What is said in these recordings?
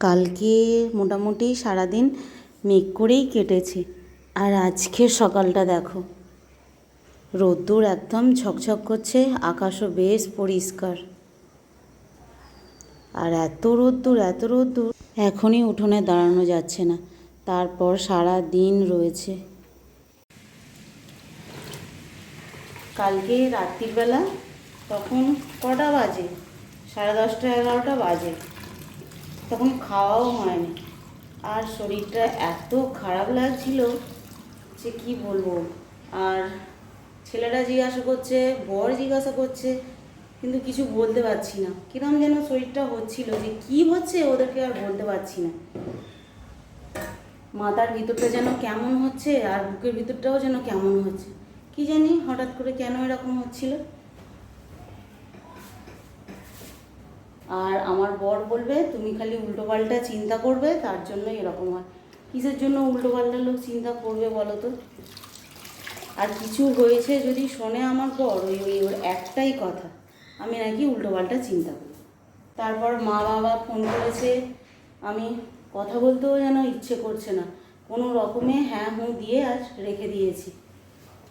কালকে মোটামুটি সারাদিন মেঘ করেই কেটেছে। আর আজকের সকালটা দেখো, রোদ্দুর একদম ঝকঝক করছে, আকাশও বেশ পরিষ্কার। আর এত রোদ্দুর এত রোদ্দুর, এখনই উঠোনে দাঁড়ানো যাচ্ছে না। তারপর সারা দিন রয়েছে। কালকে রাত্রিবেলা তখন কটা বাজে? সাড়ে দশটা, এগারোটা বাজে। তখন খাওয়াও হয়নি। আর শরীরটা এত খারাপ লাগছিল যে কি বলব? আর ছেলেটা জিজ্ঞাসা করছে, বর জিজ্ঞাসা করছে, কিন্তু কিছু বলতে পারছি না। কিরম যেন শরীরটা হচ্ছিল যে কি হচ্ছে ওদেরকে আর বলতে পারছি না। মাথার ভিতরটা যেন কেমন হচ্ছে আর বুকের ভিতরটাও যেন কেমন হচ্ছে। কি জানি হঠাৎ করে কেন এরকম হচ্ছিল। আর আমার বর বলবে, তুমি খালি উল্টোপাল্টা চিন্তা করবে, তার জন্য এরকম হয়। কিসের জন্য উল্টোপাল্টা লোক চিন্তা করবে বলো তো? আর কিছু হয়েছে যদি শোনে আমার বর, ওই ওই ওর একটাই কথা, আমি নাকি উল্টোপাল্টা চিন্তা করি। তারপর মা বাবা ফোন করেছে, আমি কথা বলতেও যেন ইচ্ছে করছে না, কোনো রকমে হ্যাঁ হুঁ দিয়ে আজ রেখে দিয়েছি।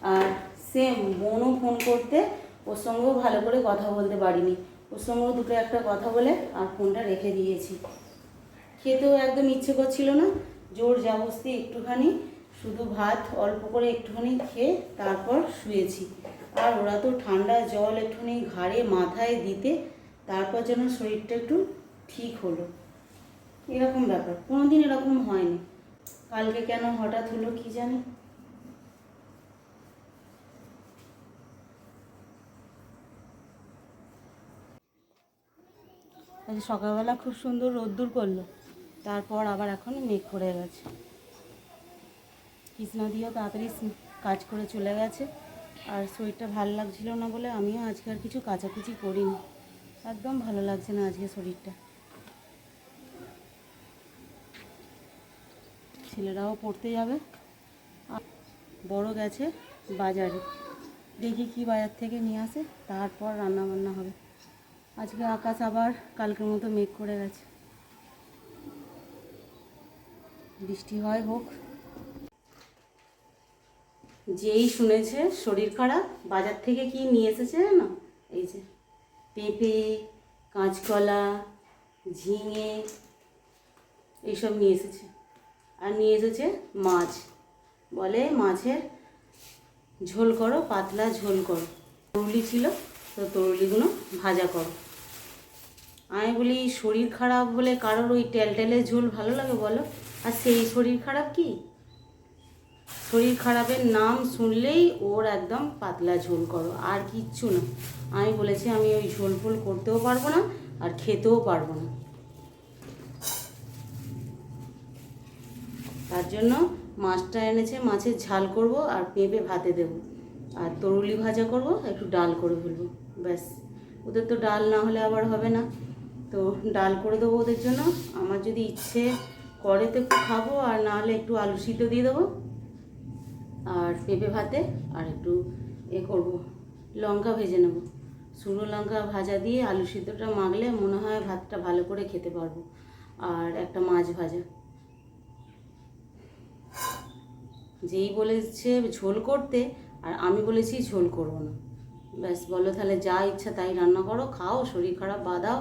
আর সেম বোনও ফোন করতে, ওর সঙ্গেও ভালো করে কথা বলতে পারিনি। ওর সঙ্গেও দুটো একটা কথা বলে আর ফোনটা রেখে দিয়েছি। খেতেও একদম ইচ্ছে করছিল না, জোর জাবস্তি একটুখানি, শুধু ভাত অল্প করে একটুখানি খেয়ে তারপর শুয়েছি। আর ওরা তো ঠান্ডা জল একটুখানি ঘাড়ে মাথায় দিতে, তারপর যেন শরীরটা একটু ঠিক হলো। এরকম ব্যাপার, কোনোদিন এরকম হয়নি। কালকে কেন হঠাৎ হলো কি জানি? আজ সকালবেলা খুব সুন্দর রোদ্দুর করল। তারপর আবার এখন মেঘ করে গেছে। কৃষ্ণা দিয়েও তাড়াতাড়ি কাজ করে চলে গেছে। আর শরীরটা ভালো লাগছিল না বলে আমিও আজকে আর কিছু কাচাকুচি করিনি। একদম ভালো লাগছে না আজকে শরীরটা। ছেলেরাও পড়তে যাবে। বড় গেছে বাজারে। দেখি কি বাজার থেকে নিয়ে আসে। তারপর রান্না বান্না হবে। আজকে আকাশ আবার কালকের মতো মেঘ করে গেছে। বৃষ্টি হয় হোক। যেই শুনেছে শরীর খারাপ, বাজার থেকে কি নিয়ে এসেছে না এই যে পেঁপে, কাঁচকলা, ঝিঙে, এইসব নিয়ে এসেছে। আর নিয়ে এসেছে মাছ। বলে মাছের ঝোল করো, পাতলা ঝোল করো। তরুলি ছিল, তো তরুলিগুলো ভাজা করো। আমি বলি, শরীর খারাপ হলে কারোর ওই টেলটেলে ঝোল ভালো লাগে বলো? আর সেই শরীর খারাপ কি? শরীর খারাপের নাম শুনলেই ওর একদম পাতলা ঝোল করো, আর কিচ্ছু না। আমি বলেছি, আমি ওই ঝোল ফোল করতেও পারব না আর খেতেও পারব না। তার জন্য মাছটা এনেছে, মাছের ঝাল করব আর পেঁপে ভাতে দেব। আর তরুলি ভাজা করব, একটু ডাল করে ফেলব, ব্যাস। ওদের তো ডাল না হলে আবার হবে না। তো ডাল করে দেবো ওদের জন্য। আমার যদি ইচ্ছে করে তো খাব, আর না হলে একটু আলু সিদ্ধ দিয়ে দেবো। আর পেঁপে ভাতে, আর একটু এ করব, লঙ্কা ভেজে নেব। শুকনো লঙ্কা ভাজা দিয়ে আলু সিদ্ধটা মাখলে মনে হয় ভাতটা ভালো করে খেতে পারব। আর একটা মাছ ভাজা। যেই বলেছে ঝোল করতে, আর আমি বলেছি ঝোল করব না। ব্যাস, বলো তাহলে যা ইচ্ছা তাই রান্না করো, খাও, শরীর খারাপ বাদাও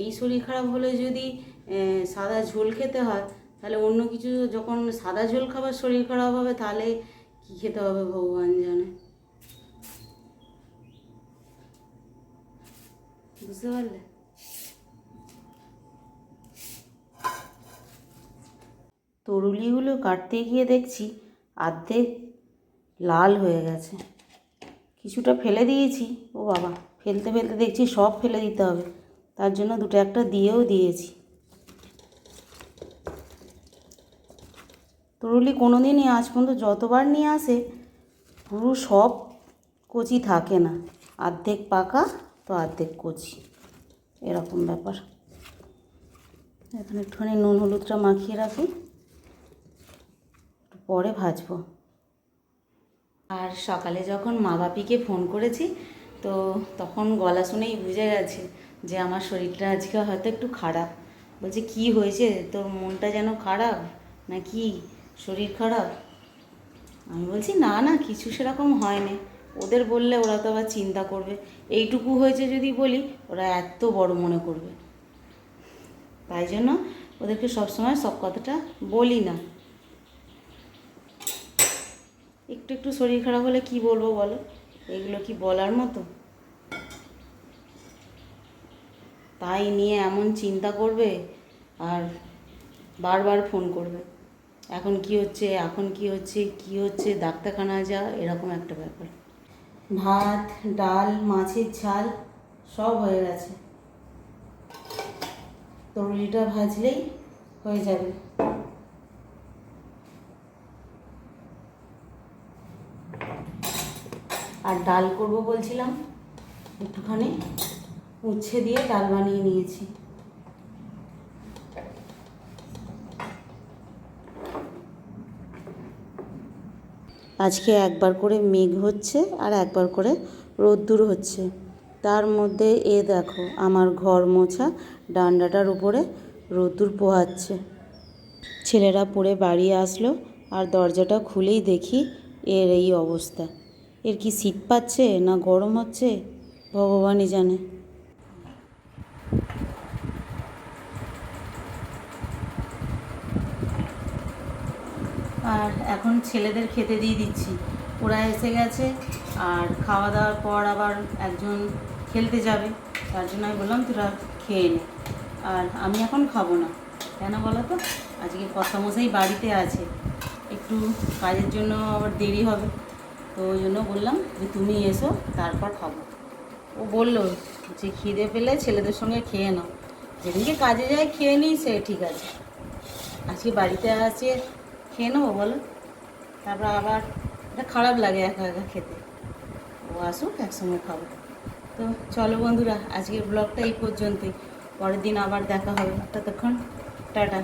এই শরীর খারাপ হলে যদি সাদা ঝোল খেতে হয়, তাহলে অন্য কিছু যখন সাদা ঝোল খাবার শরীর খারাপ হবে, তাহলে কি খেতে হবে ভগবান জানে? বুঝতে পারলে? তরুলিগুলো কাটতে গিয়ে দেখছি আর্ধেক লাল হয়ে গেছে। কিছুটা ফেলে দিয়েছি। ও বাবা, ফেলতে ফেলতে দেখছি সব ফেলে দিতে হবে। তার জন্য দুটো একটা দিয়েও দিয়েছি। তরুলি কোনো দিনই আজ পর্যন্ত যতবার নিয়ে আসে, পুরো সব কচি থাকে না। অর্ধেক পাকা, তো অর্ধেক কচি। এরকম ব্যাপার। এখন একটুখানি নুন হলুদটা মাখিয়ে রাখি। পরে ভাজবো। আর সকালে যখন মা বাপিকে ফোন করেছি তো তখন গলা শুনেই বুঝে গেছে যে আমার শরীরটা আজকে হয়তো একটু খারাপ। বলছে, কি হয়েছে? তোর মনটা যেন খারাপ না কি শরীর খারাপ? আমি বলছি, না না, কিছু সেরকম হয়নি। ওদের বললে ওরা তো আবার চিন্তা করবে। এইটুকু হয়েছে যদি বলি, ওরা এত বড় মনে করবে। তাই জন্য ওদেরকে সবসময় সব কথাটা বলি না। একটু একটু শরীর খারাপ হলে কি বলব বলো? এগুলো কি বলার মতো? তাই নিয়ে এমন চিন্তা করবে আর বারবার ফোন করবে। এখন কি হচ্ছে, এখন কি হচ্ছে কি হচ্ছে, ডাক্তারখানা যা, এরকম একটা ব্যাপার। ভাত, ডাল, মাছের ঝাল সব হয়ে গেছে। তরুলিটা ভাজলেই হয়ে যাবে। আর ডাল করব বলছিলাম। একটুখানি উচ্ছে দিয়ে ডাল বানিয়ে নিয়েছি। আজকে একবার করে মেঘ হচ্ছে আর একবার করে রোদ্দুর হচ্ছে। তার মধ্যে এ দেখো, আমার ঘর মোছা, ডান্ডাটার উপরে রোদ্দুর পোহাচ্ছে। ছেলেরা পড়ে বাড়ি আসলো আর দরজাটা খুলেই দেখি এর এই অবস্থা। এর কি শীত পাচ্ছে না গরম হচ্ছে? ভগবানই জানে। আর এখন ছেলেদের খেতে দিয়ে দিচ্ছি। ওরা এসে গেছে, আর খাওয়া দাওয়ার পর আবার একজন খেলতে যাবে। তার জন্য আমি বললাম, তোরা খেয়ে নে। আর আমি এখন খাব না। কেন বলো তো? আজকে কথা মশাই বাড়িতে আছে। একটু কাজের জন্য আবার দেরি হবে। তো ওই জন্য বললাম যে তুমি এসো, তারপর খাব। ও বলল যে খিদে পেলে ছেলেদের সঙ্গে খেয়ে নাও। যেদিনকে কাজে যায় খেয়ে নিই সে, ঠিক আছে। আজকে বাড়িতে আছে খেয়ে নেব বলো? তারপর আবার এটা খারাপ লাগে একা একা খেতে। ও আসুক, একসঙ্গে খাব। তো চলো বন্ধুরা, আজকের ব্লগটা এই পর্যন্তই। পরের দিন আবার দেখা হবে। ততক্ষণ, টাটা।